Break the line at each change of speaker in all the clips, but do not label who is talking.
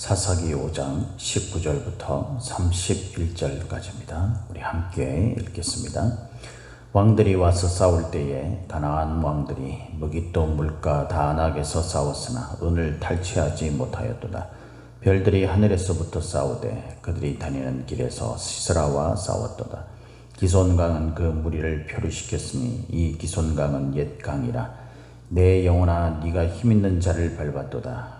사사기 5장 19절부터 31절까지입니다. 우리 함께 읽겠습니다. 왕들이 와서 싸울 때에 가나안 왕들이 무기또 물가 다안악에서 싸웠으나 은을 탈취하지 못하였도다. 별들이 하늘에서부터 싸우되 그들이 다니는 길에서 시스라와 싸웠도다. 기손강은 그 무리를 표류시켰으니 이 기손강은 옛 강이라 내 영혼아 네가 힘있는 자를 밟았도다.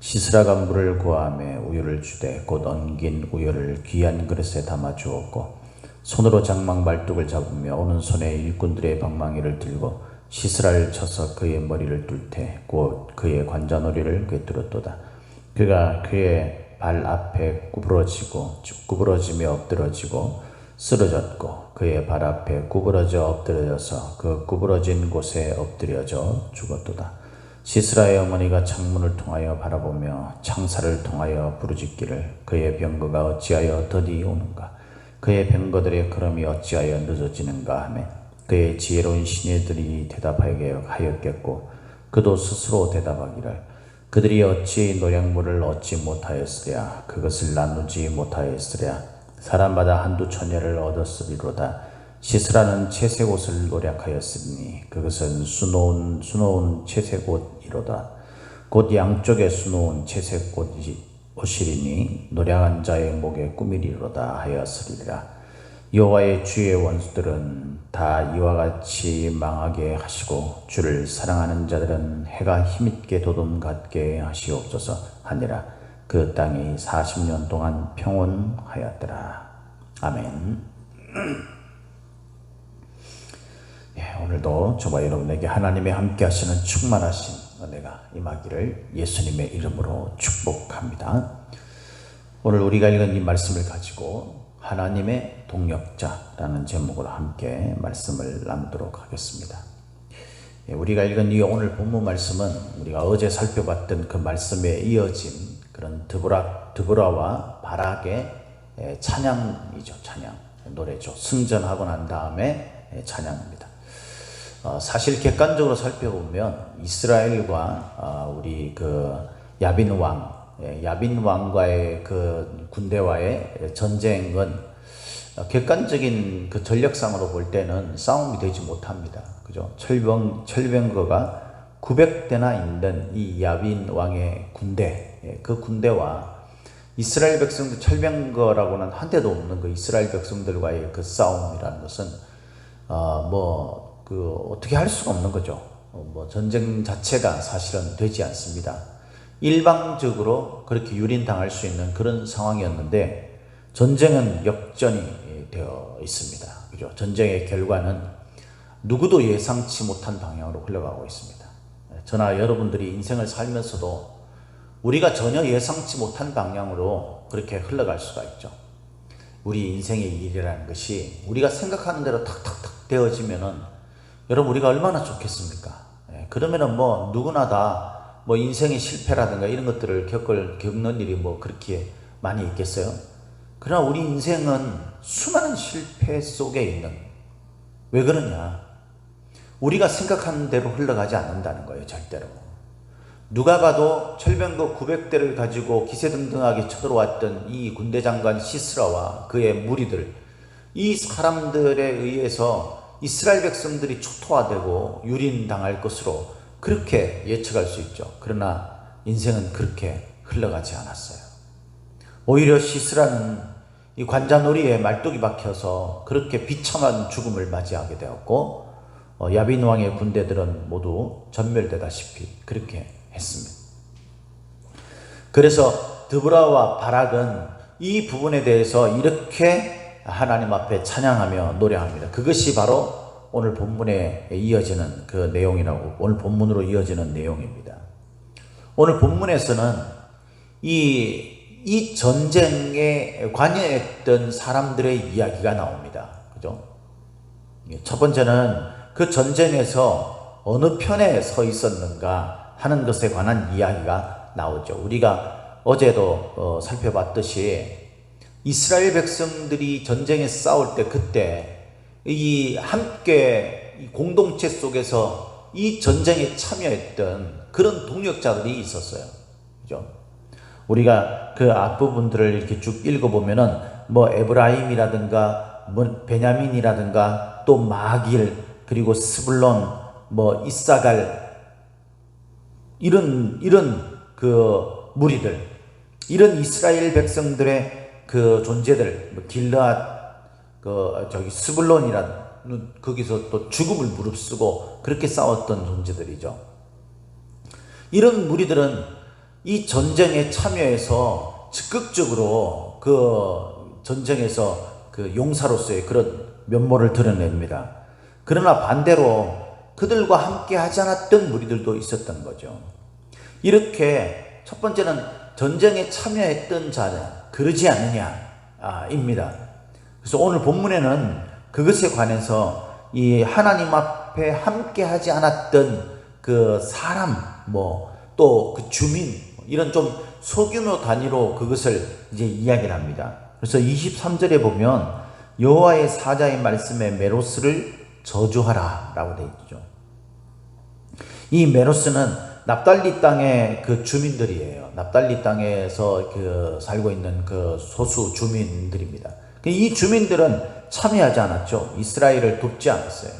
시스라가 물을 구하며 우유를 주되 곧 엉긴 우유를 귀한 그릇에 담아 주었고 손으로 장막 말뚝을 잡으며 오른손에 일꾼들의 방망이를 들고 시스라를 쳐서 그의 머리를 뚫되 곧 그의 관자놀이를 꿰뚫었도다. 그가 그의 발 앞에 구부러지고 구부러지며 엎드러지고 쓰러졌고 그의 발 앞에 구부러져 엎드려져서 그 구부러진 곳에 엎드려져 죽었도다. 시스라의 어머니가 창문을 통하여 바라보며 창사를 통하여 부르짖기를 그의 병거가 어찌하여 더디 오는가? 그의 병거들의 걸음이 어찌하여 늦어지는가 하며 그의 지혜로운 시녀들이 대답하였겠고 그도 스스로 대답하기를 그들이 어찌 노량물을 얻지 못하였으랴? 그것을 나누지 못하였으랴? 사람마다 한두 처녀를 얻었으리로다. 시스라는 채색 옷을 노력하였으니 그것은 수놓은 수놓은 채색 옷 이로다. 곧 양쪽에 수놓은 채색 옷이 옷이리니 노량한 자의 목에 꾸미리로다 하였으리라. 여호와의 주의 원수들은 다 이와 같이 망하게 하시고 주를 사랑하는 자들은 해가 힘있게 도둠 같게 하시옵소서 하니라. 그 땅이 40년 동안 평온하였더라. 아멘. 예, 오늘도 저와 여러분에게 하나님의 함께 하시는 충만하신 은혜가 임하기를 예수님의 이름으로 축복합니다. 오늘 우리가 읽은 이 말씀을 가지고 하나님의 동력자라는 제목으로 함께 말씀을 나누도록 하겠습니다. 예, 우리가 읽은 이 오늘 본문 말씀은 우리가 어제 살펴봤던 그 말씀에 이어진 그런 드브라, 드브라와 바락의 예, 찬양이죠. 찬양. 노래죠. 승전하고 난 다음에 찬양입니다. 어, 사실 객관적으로 살펴보면 이스라엘과 어, 우리 그 야빈 왕, 예, 야빈 왕과의 그 군대와의 전쟁은 어, 객관적인 그 전력상으로 볼 때는 싸움이 되지 못합니다. 그죠? 철병, 철병거가 900대나 있는 이 야빈 왕의 군대, 예, 그 군대와 이스라엘 백성들 철병거라고는 한 대도 없는 그 이스라엘 백성들과의 그 싸움이라는 것은 어, 뭐 그 어떻게 할 수가 없는 거죠. 어, 뭐 전쟁 자체가 사실은 되지 않습니다. 일방적으로 그렇게 유린당할 수 있는 그런 상황이었는데 전쟁은 역전이 되어 있습니다. 그죠? 전쟁의 결과는 누구도 예상치 못한 방향으로 흘러가고 있습니다. 저나 여러분들이 인생을 살면서도 우리가 전혀 예상치 못한 방향으로 그렇게 흘러갈 수가 있죠. 우리 인생의 일이라는 것이 우리가 생각하는 대로 탁탁탁 되어지면은 여러분 우리가 얼마나 좋겠습니까? 예, 그러면은 뭐 누구나 다 뭐 인생의 실패라든가 이런 것들을 겪을 겪는 일이 뭐 그렇게 많이 있겠어요? 그러나 우리 인생은 수많은 실패 속에 있는 왜 그러냐? 우리가 생각하는 대로 흘러가지 않는다는 거예요, 절대로. 누가 봐도 철병거 900대를 가지고 기세등등하게 쳐들어왔던 이 군대 장관 시스라와 그의 무리들, 이 사람들에 의해서 이스라엘 백성들이 초토화되고 유린당할 것으로 그렇게 예측할 수 있죠. 그러나 인생은 그렇게 흘러가지 않았어요. 오히려 시스라는 이 관자놀이에 말뚝이 박혀서 그렇게 비참한 죽음을 맞이하게 되었고 어, 야빈 왕의 군대들은 모두 전멸되다시피 그렇게 했습니다. 그래서 드브라와 바락은 이 부분에 대해서 이렇게 하나님 앞에 찬양하며 노래합니다. 그것이 바로 오늘 본문에 이어지는 그 내용이라고 오늘 본문으로 이어지는 내용입니다. 오늘 본문에서는 이 이 전쟁에 관여했던 사람들의 이야기가 나옵니다. 그죠? 첫 번째는 그 전쟁에서 어느 편에 서 있었는가 하는 것에 관한 이야기가 나오죠. 우리가 어제도 어, 살펴봤듯이 이스라엘 백성들이 전쟁에 싸울 때 그때 이 함께 이 공동체 속에서 이 전쟁에 참여했던 그런 동력자들이 있었어요. 그죠? 우리가 그 앞부분들을 이렇게 쭉 읽어보면은 뭐 에브라임이라든가 뭐 베냐민이라든가 또 마길 그리고 스불론 뭐 이사갈 이런 이런 그 무리들 이런 이스라엘 백성들의 그 존재들 뭐 길르앗 그 저기 스불론이라는 거기서 또 죽음을 무릅쓰고 그렇게 싸웠던 존재들이죠. 이런 무리들은 이 전쟁에 참여해서 적극적으로 그 전쟁에서 그 용사로서의 그런 면모를 드러냅니다. 그러나 반대로 그들과 함께 하지 않았던 무리들도 있었던 거죠. 이렇게 첫 번째는 전쟁에 참여했던 자는 그러지 않느냐입니다. 그래서 오늘 본문에는 그것에 관해서 이 하나님 앞에 함께 하지 않았던 그 사람, 뭐 또 그 주민, 이런 좀 소규모 단위로 그것을 이제 이야기를 합니다. 그래서 23절에 보면 여호와의 사자의 말씀에 메로스를 저주하라 라고 되어 있죠. 이 메로스는 납달리 땅의 그 주민들이에요. 납달리 땅에서 그 살고 있는 그 소수 주민들입니다. 이 주민들은 참여하지 않았죠. 이스라엘을 돕지 않았어요.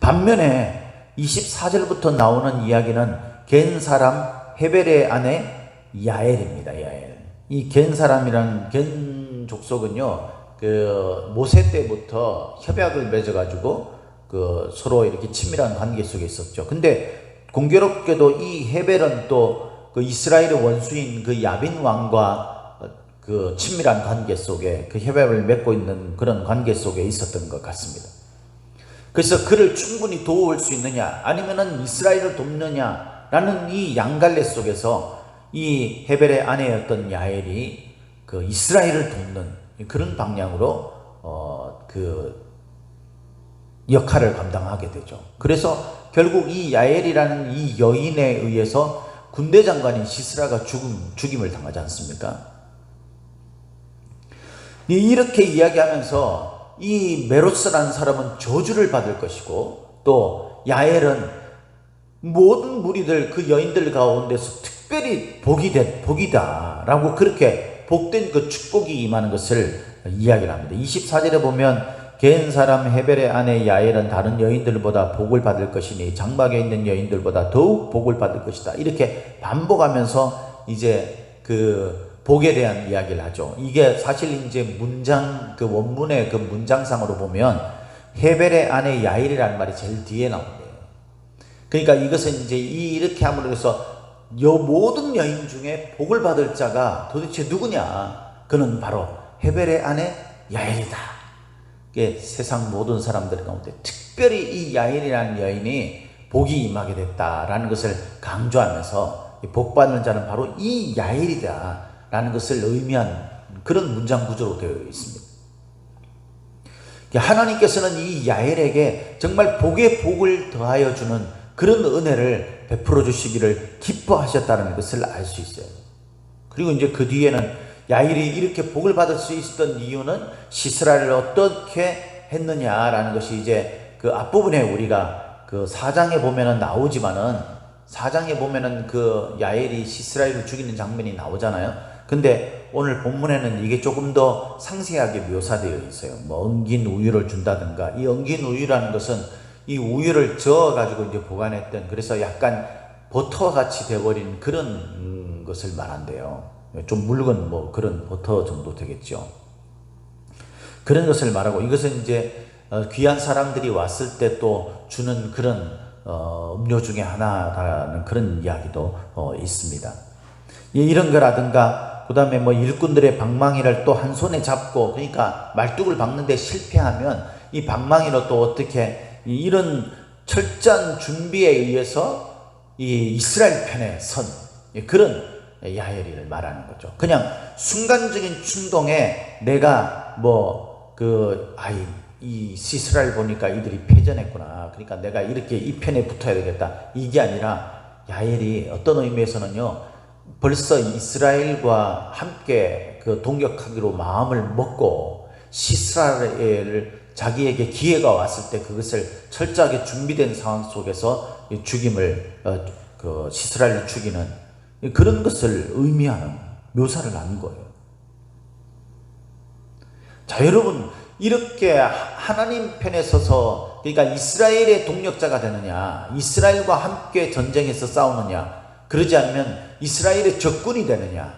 반면에 24절부터 나오는 이야기는 겐 사람 헤벨의 아내 야엘입니다. 야엘. 이 겐 사람이란 겐 족속은요. 그 모세 때부터 협약을 맺어 가지고 그 서로 이렇게 친밀한 관계 속에 있었죠. 근데 공교롭게도 이 헤벨은 또 그 이스라엘의 원수인 그 야빈 왕과 그 친밀한 관계 속에 그 협약을 맺고 있는 그런 관계 속에 있었던 것 같습니다. 그래서 그를 충분히 도울 수 있느냐 아니면은 이스라엘을 돕느냐라는 이 양갈래 속에서 이 헤벨의 아내였던 야엘이 그 이스라엘을 돕는 그런 방향으로 어그 역할을 감당하게 되죠. 그래서 결국 이 야엘이라는 이 여인에 의해서 군대 장관인 시스라가 죽음, 죽임을 당하지 않습니까? 이렇게 이야기하면서 이 메로스라는 사람은 저주를 받을 것이고 또 야엘은 모든 무리들 그 여인들 가운데서 특별히 복이 된 복이다라고 그렇게 복된 그 축복이 임하는 것을 이야기를 합니다. 24절에 보면 겐 사람 헤벨의 아내 야엘은 다른 여인들보다 복을 받을 것이니 장막에 있는 여인들보다 더욱 복을 받을 것이다. 이렇게 반복하면서 이제 그 복에 대한 이야기를 하죠. 이게 사실 이제 문장 그 원문의 그 문장상으로 보면 헤벨의 아내 야엘이라는 말이 제일 뒤에 나온대요. 그러니까 이것은 이제 이렇게 함으로 해서 요 모든 여인 중에 복을 받을 자가 도대체 누구냐? 그는 바로 헤벨의 아내 야엘이다. 세상 모든 사람들 가운데 특별히 이 야인이라는 여인이 복이 임하게 됐다라는 것을 강조하면서 복받는 자는 바로 이 야일이다라는 것을 의미한 그런 문장 구조로 되어 있습니다. 하나님께서는 이 야엘에게 정말 복의 복을 더하여 주는 그런 은혜를 베풀어 주시기를 기뻐하셨다는 것을 알 수 있어요. 그리고 이제 그 뒤에는 야일이 이렇게 복을 받을 수 있었던 이유는 시스라를 어떻게 했느냐라는 것이 이제 그 앞부분에 우리가 그 사장에 보면은 나오지만은 사장에 보면은 그 야엘이 시스라엘을 죽이는 장면이 나오잖아요. 근데 오늘 본문에는 이게 조금 더 상세하게 묘사되어 있어요. 뭐 엉긴 우유를 준다든가 이 엉긴 우유라는 것은 이 우유를 저어 가지고 이제 보관했던 그래서 약간 버터 같이 돼버린 그런 것을 말한대요. 좀 묽은 뭐 그런 버터 정도 되겠죠. 그런 것을 말하고 이것은 이제 어, 귀한 사람들이 왔을 때 또 주는 그런 어, 음료 중에 하나라는 그런 이야기도 어, 있습니다. 이런 거라든가 그 다음에 뭐 일꾼들의 방망이를 또 한 손에 잡고 그러니까 말뚝을 박는데 실패하면 이 방망이로 또 어떻게 이런 철저한 준비에 의해서 이 이스라엘 편에 선 그런 야엘이를 말하는 거죠. 그냥 순간적인 충동에 내가 뭐 그 아이 이 시스라를 보니까 이들이 패전했구나. 그러니까 내가 이렇게 이 편에 붙어야 되겠다. 이게 아니라 야엘이 어떤 의미에서는요. 벌써 이스라엘과 함께 그 동격하기로 마음을 먹고 시스라엘을 자기에게 기회가 왔을 때 그것을 철저하게 준비된 상황 속에서 이 죽임을 어, 그 시스라엘을 죽이는 그런 것을 의미하는 묘사를 한 거예요. 자, 여러분 이렇게 하나님 편에 서서 그러니까 이스라엘의 동력자가 되느냐, 이스라엘과 함께 전쟁에서 싸우느냐, 그러지 않으면 이스라엘의 적군이 되느냐,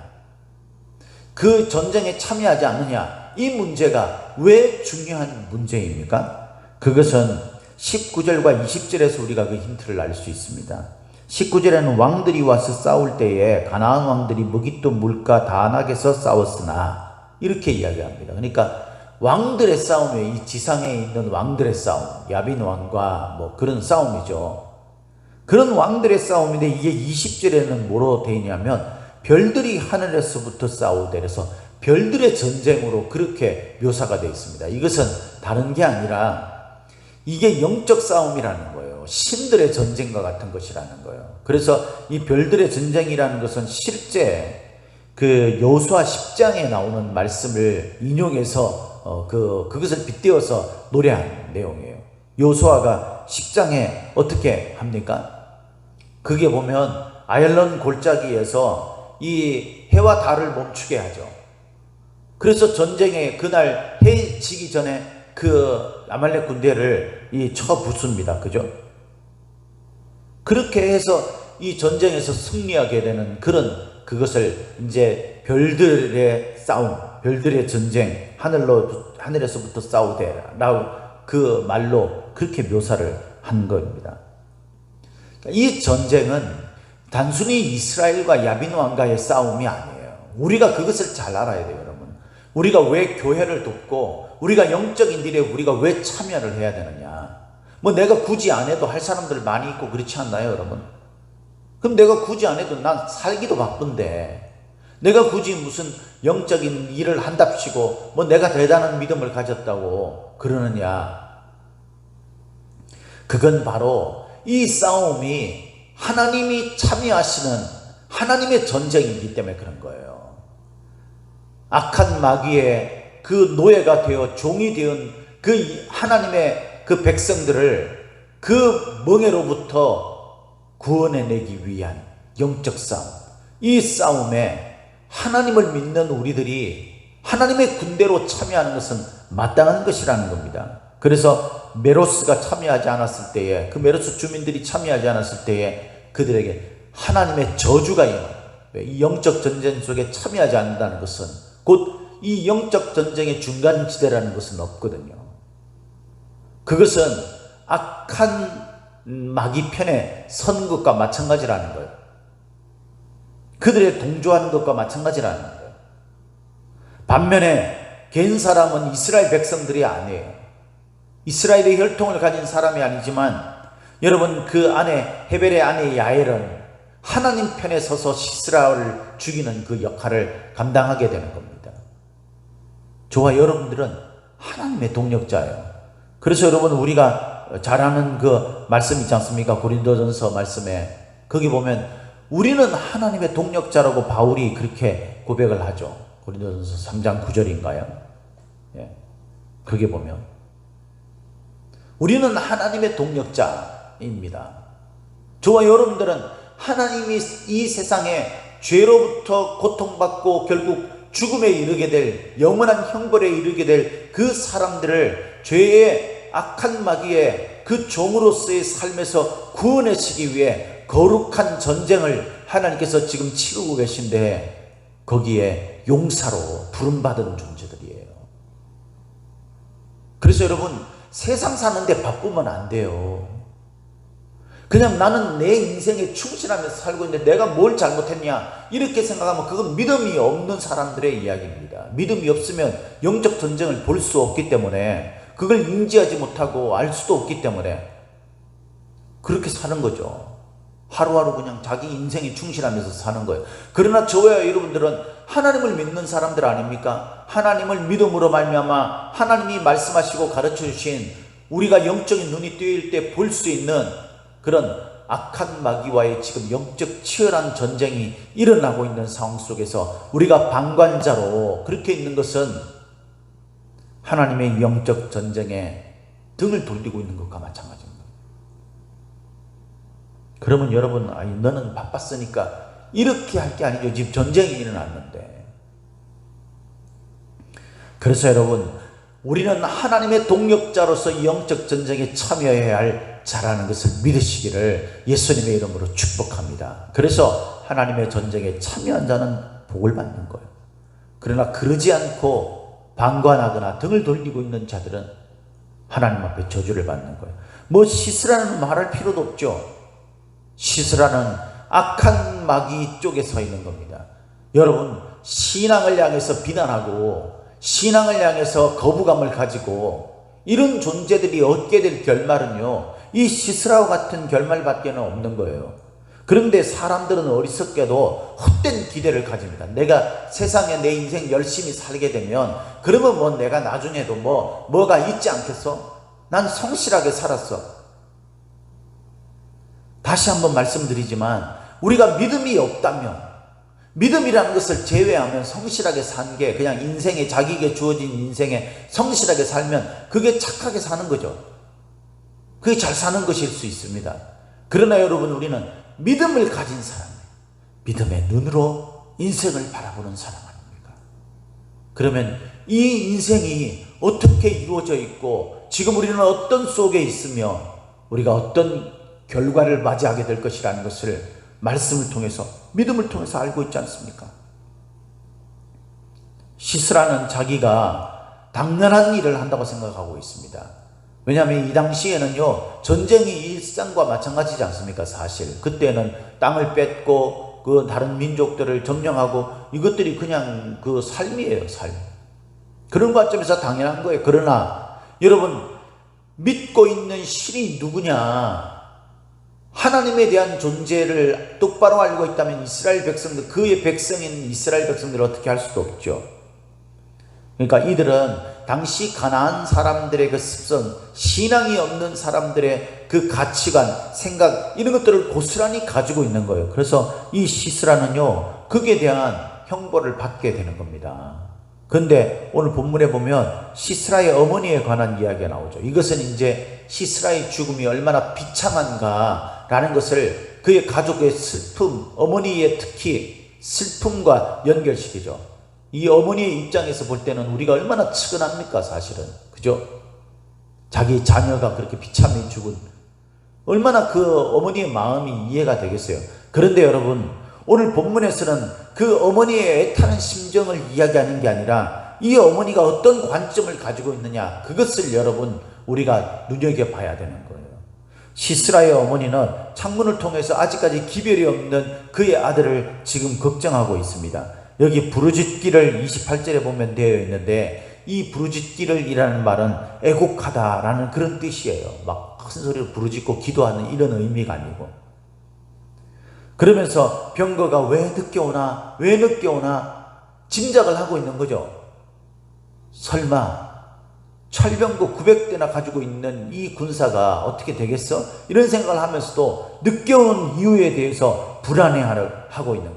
그 전쟁에 참여하지 않느냐, 이 문제가 왜 중요한 문제입니까? 그것은 19절과 20절에서 우리가 그 힌트를 알 수 있습니다. 19절에는 왕들이 와서 싸울 때에 가나안 왕들이 무기또 물가 다낙에서 싸웠으나 이렇게 이야기합니다. 그러니까 왕들의 싸움에 이 지상에 있는 왕들의 싸움, 야빈 왕과 뭐 그런 싸움이죠. 그런 왕들의 싸움인데 이게 20절에는 뭐로 되어 있냐면 별들이 하늘에서부터 싸우되 그래서 별들의 전쟁으로 그렇게 묘사가 되어 있습니다. 이것은 다른 게 아니라 이게 영적 싸움이라는 거예요. 신들의 전쟁과 같은 것이라는 거예요. 그래서 이 별들의 전쟁이라는 것은 실제 그 여호수아 10장에 나오는 말씀을 인용해서 어, 그 그것을 빗대어서 노래한 내용이에요. 여호수아가 10장에 어떻게 합니까? 그게 보면 아일런 골짜기에서 이 해와 달을 멈추게 하죠. 그래서 전쟁에 그날 해 지기 전에 그 아말렉 군대를 이 쳐붓습니다. 그죠? 그렇게 해서 이 전쟁에서 승리하게 되는 그런 그것을 이제 별들의 싸움, 별들의 전쟁, 하늘로 하늘에서부터 싸우되라고 그 말로 그렇게 묘사를 한 겁니다. 이 전쟁은 단순히 이스라엘과 야빈 왕과의 싸움이 아니에요. 우리가 그것을 잘 알아야 돼요, 여러분. 우리가 왜 교회를 돕고 우리가 영적인 일에 우리가 왜 참여를 해야 되느냐? 뭐 내가 굳이 안 해도 할 사람들 많이 있고 그렇지 않나요, 여러분? 그럼 내가 굳이 안 해도 난 살기도 바쁜데 내가 굳이 무슨 영적인 일을 한답시고 뭐 내가 대단한 믿음을 가졌다고 그러느냐? 그건 바로 이 싸움이 하나님이 참여하시는 하나님의 전쟁이기 때문에 그런 거예요. 악한 마귀의 그 노예가 되어 종이 되은 그 하나님의 그 백성들을 그 멍에로부터 구원해내기 위한 영적 싸움. 이 싸움에 하나님을 믿는 우리들이 하나님의 군대로 참여하는 것은 마땅한 것이라는 겁니다. 그래서 메로스가 참여하지 않았을 때에 그 메로스 주민들이 참여하지 않았을 때에 그들에게 하나님의 저주가 임이 영적 전쟁 속에 참여하지 않는다는 것은 곧 이 영적 전쟁의 중간 지대라는 것은 없거든요. 그것은 악한 마귀 편에 선 것과 마찬가지라는 거예요. 그들의 동조하는 것과 마찬가지라는 거예요. 반면에 갠 사람은 이스라엘 백성들이 아니에요. 이스라엘의 혈통을 가진 사람이 아니지만 여러분 그 안에 헤벨의 아내 야엘은 하나님 편에 서서 시스라를 죽이는 그 역할을 감당하게 되는 겁니다. 저와 여러분들은 하나님의 동력자예요. 그래서 여러분 우리가 잘 아는 그 말씀 있지 않습니까? 고린도전서 말씀에 거기 보면 우리는 하나님의 동력자라고 바울이 그렇게 고백을 하죠. 고린도전서 3장 9절인가요? 예. 거기 보면 우리는 하나님의 동력자입니다. 저와 여러분들은 하나님이 이 세상에 죄로부터 고통받고 결국 죽음에 이르게 될 영원한 형벌에 이르게 될 그 사람들을 죄의 악한 마귀의 그 종으로서의 삶에서 구원하시기 위해 거룩한 전쟁을 하나님께서 지금 치르고 계신데 거기에 용사로 부름받은 존재들이에요. 그래서 여러분 세상 사는데 바쁘면 안 돼요. 그냥 나는 내 인생에 충실하면서 살고 있는데 내가 뭘 잘못했냐 이렇게 생각하면 그건 믿음이 없는 사람들의 이야기입니다. 믿음이 없으면 영적 전쟁을 볼 수 없기 때문에 그걸 인지하지 못하고 알 수도 없기 때문에 그렇게 사는 거죠. 하루하루 그냥 자기 인생에 충실하면서 사는 거예요. 그러나 저와 여러분들은 하나님을 믿는 사람들 아닙니까? 하나님을 믿음으로 말미암아 하나님이 말씀하시고 가르쳐 주신 우리가 영적인 눈이 뜨일 때 볼 수 있는 그런 악한 마귀와의 지금 영적 치열한 전쟁이 일어나고 있는 상황 속에서 우리가 방관자로 그렇게 있는 것은 하나님의 영적 전쟁에 등을 돌리고 있는 것과 마찬가지입니다. 그러면 여러분, 아니, 너는 바빴으니까 이렇게 할 게 아니죠. 지금 전쟁이 일어났는데. 그래서 여러분, 우리는 하나님의 동력자로서 이 영적 전쟁에 참여해야 할 자라는 것을 믿으시기를 예수님의 이름으로 축복합니다. 그래서 하나님의 전쟁에 참여한 자는 복을 받는 거예요. 그러나 그러지 않고 방관하거나 등을 돌리고 있는 자들은 하나님 앞에 저주를 받는 거예요. 뭐 시스라는 말할 필요도 없죠. 시스라는 악한 마귀 쪽에 서 있는 겁니다. 여러분, 신앙을 향해서 비난하고 신앙을 향해서 거부감을 가지고 이런 존재들이 얻게 될 결말은요, 이 시스라와 같은 결말밖에는 없는 거예요. 그런데 사람들은 어리석게도 헛된 기대를 가집니다. 내가 세상에 내 인생 열심히 살게 되면 그러면 뭐 내가 나중에도 뭐 뭐가 있지 않겠어? 난 성실하게 살았어. 다시 한번 말씀드리지만 우리가 믿음이 없다면 믿음이라는 것을 제외하면 성실하게 산 게 그냥 인생에 자기에게 주어진 인생에 성실하게 살면 그게 착하게 사는 거죠. 그게 잘 사는 것일 수 있습니다. 그러나 여러분 우리는 믿음을 가진 사람, 믿음의 눈으로 인생을 바라보는 사람 아닙니까? 그러면 이 인생이 어떻게 이루어져 있고 지금 우리는 어떤 속에 있으며 우리가 어떤 결과를 맞이하게 될 것이라는 것을 말씀을 통해서 믿음을 통해서 알고 있지 않습니까? 시스라는 자기가 당연한 일을 한다고 생각하고 있습니다. 왜냐하면 이 당시에는요 전쟁이 일상과 마찬가지지 않습니까? 사실 그때는 땅을 뺏고 그 다른 민족들을 점령하고 이것들이 그냥 그 삶이에요 삶. 그런 관점에서 당연한 거예요. 그러나 여러분 믿고 있는 신이 누구냐? 하나님에 대한 존재를 똑바로 알고 있다면 이스라엘 백성들, 그의 백성인 이스라엘 백성들을 어떻게 할 수도 없죠. 그러니까 이들은 당시 가나안 사람들의 그 습성, 신앙이 없는 사람들의 그 가치관, 생각, 이런 것들을 고스란히 가지고 있는 거예요. 그래서 이 시스라는요, 그에 대한 형벌을 받게 되는 겁니다. 근데 오늘 본문에 보면 시스라의 어머니에 관한 이야기가 나오죠. 이것은 이제 시스라의 죽음이 얼마나 비참한가라는 것을 그의 가족의 슬픔, 어머니의 특히 슬픔과 연결시키죠. 이 어머니의 입장에서 볼 때는 우리가 얼마나 측은합니까, 사실은. 그죠? 자기 자녀가 그렇게 비참히 죽은 얼마나 그 어머니의 마음이 이해가 되겠어요. 그런데 여러분, 오늘 본문에서는 그 어머니의 애타는 심정을 이야기하는 게 아니라 이 어머니가 어떤 관점을 가지고 있느냐 그것을 여러분 우리가 눈여겨봐야 되는 거예요. 시스라의 어머니는 창문을 통해서 아직까지 기별이 없는 그의 아들을 지금 걱정하고 있습니다. 여기 부르짖기를 28절에 보면 되어 있는데 이 부르짖기를 이라는 말은 애곡하다라는 그런 뜻이에요. 막 큰 소리로 부르짖고 기도하는 이런 의미가 아니고 그러면서 병거가 왜 늦게 오나, 왜 늦게 오나 짐작을 하고 있는 거죠. 설마 철병거 900대나 가지고 있는 이 군사가 어떻게 되겠어? 이런 생각을 하면서도 늦게 오는 이유에 대해서 불안해하고 있는.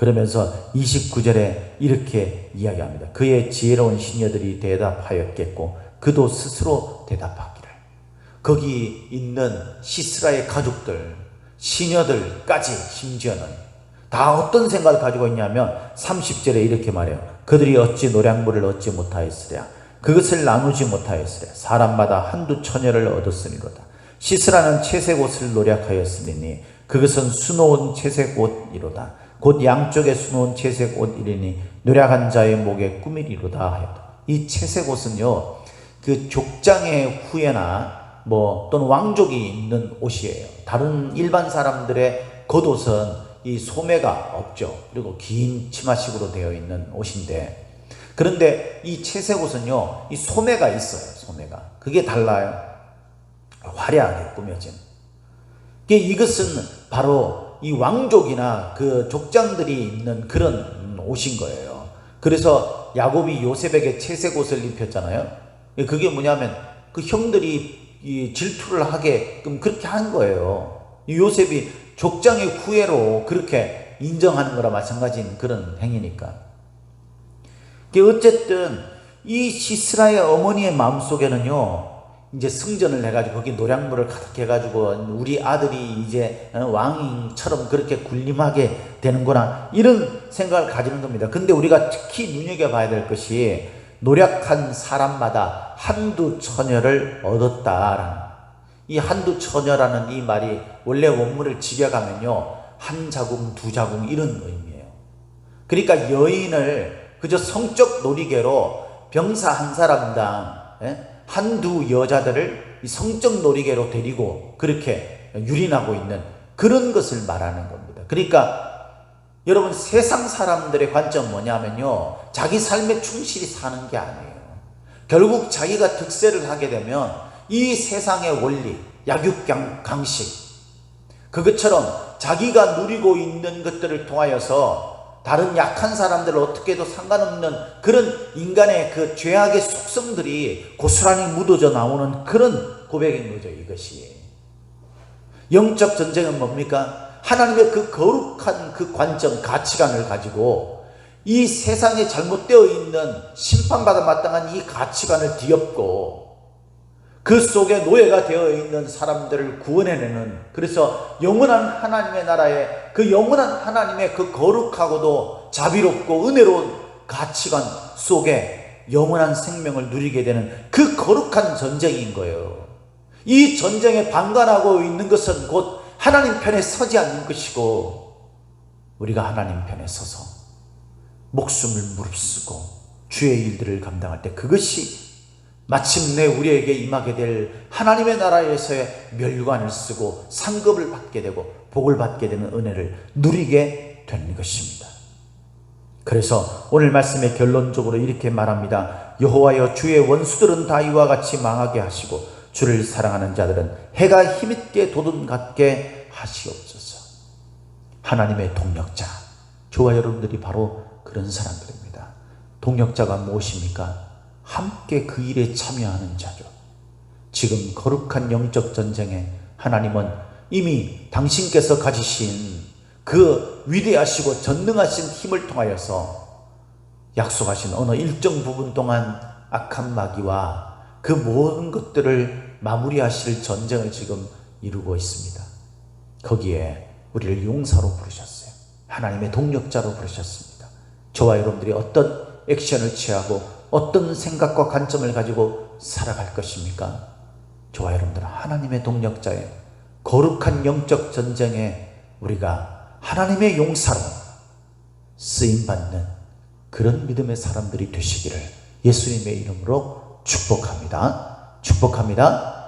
그러면서 29절에 이렇게 이야기합니다. 그의 지혜로운 시녀들이 대답하였겠고 그도 스스로 대답하기를 거기 있는 시스라의 가족들 시녀들까지 심지어는 다 어떤 생각을 가지고 있냐면 30절에 이렇게 말해요. 그들이 어찌 노량물을 얻지 못하였으랴. 그것을 나누지 못하였으랴. 사람마다 한두 처녀를 얻었으니로다. 시스라는 채색 옷을 노력하였으니 그것은 수놓은 채색 옷이로다. 곧 양쪽에 수놓은 채색 옷이리니 노력한 자의 목에 꾸미리로다 하였다. 이 채색 옷은요, 그 족장의 후예나 뭐 또는 왕족이 입는 옷이에요. 다른 일반 사람들의 겉옷은 이 소매가 없죠. 그리고 긴 치마식으로 되어 있는 옷인데 그런데 이 채색 옷은요, 이 소매가 있어요. 소매가 그게 달라요. 화려하게 꾸며진 이것은 바로 이 왕족이나 그 족장들이 입는 그런 음, 옷인 거예요. 그래서 야곱이 요셉에게 채색 옷을 입혔잖아요. 그게 뭐냐면 그 형들이 이 질투를 하게끔 그렇게 한 거예요. 이 요셉이 족장의 후예로 그렇게 인정하는 거라 마찬가지인 그런 행위니까. 어쨌든 이 시스라의 어머니의 마음속에는요. 이제 승전을 해가지고 거기 노량물을 가득 해가지고 우리 아들이 이제 어, 왕처럼 그렇게 군림하게 되는구나 이런 생각을 가지는 겁니다. 근데 우리가 특히 눈여겨봐야 될 것이 노력한 사람마다 한두 처녀를 얻었다라는 이 한두 처녀라는 이 말이 원래 원문을 직역하면요 한 자궁 두 자궁 이런 의미예요. 그러니까 여인을 그저 성적 놀이개로 병사 한 사람당 예? 한두 여자들을 이 성적 놀이개로 데리고 그렇게 유린하고 있는 그런 것을 말하는 겁니다. 그러니까 여러분 세상 사람들의 관점 뭐냐면요. 자기 삶에 충실히 사는 게 아니에요. 결국 자기가 득세를 하게 되면 이 세상의 원리, 약육강식 그것처럼 자기가 누리고 있는 것들을 통하여서 다른 약한 사람들을 어떻게 해도 상관없는 그런 인간의 그 죄악의 속성들이 고스란히 묻어져 나오는 그런 고백인 거죠, 이것이. 영적 전쟁은 뭡니까? 하나님의 그 거룩한 그 관점, 가치관을 가지고 이 세상에 잘못되어 있는 심판받아 마땅한 이 가치관을 뒤엎고 그 속에 노예가 되어 있는 사람들을 구원해내는 그래서 영원한 하나님의 나라에 그 영원한 하나님의 그 거룩하고도 자비롭고 은혜로운 가치관 속에 영원한 생명을 누리게 되는 그 거룩한 전쟁인 거예요. 이 전쟁에 방관하고 있는 것은 곧 하나님 편에 서지 않는 것이고 우리가 하나님 편에 서서 목숨을 무릅쓰고 주의 일들을 감당할 때 그것이 마침내 우리에게 임하게 될 하나님의 나라에서의 멸관을 쓰고 상급을 받게 되고 복을 받게 되는 은혜를 누리게 되는 것입니다. 그래서 오늘 말씀의 결론적으로 이렇게 말합니다. 여호와여 주의 원수들은 다 이와 같이 망하게 하시고 주를 사랑하는 자들은 해가 힘있게 돋음 같게 하시옵소서. 하나님의 동력자. 저와 여러분들이 바로 그런 사람들입니다. 동력자가 무엇입니까? 함께 그 일에 참여하는 자죠. 지금 거룩한 영적 전쟁에 하나님은 이미 당신께서 가지신 그 위대하시고 전능하신 힘을 통하여서 약속하신 어느 일정 부분 동안 악한 마귀와 그 모든 것들을 마무리하실 전쟁을 지금 이루고 있습니다. 거기에 우리를 용사로 부르셨어요. 하나님의 동력자로 부르셨습니다. 저와 여러분들이 어떤 액션을 취하고 어떤 생각과 관점을 가지고 살아갈 것입니까? 저와 여러분들은 하나님의 동력자에 거룩한 영적 전쟁에 우리가 하나님의 용사로 쓰임받는 그런 믿음의 사람들이 되시기를 예수님의 이름으로 축복합니다. 축복합니다.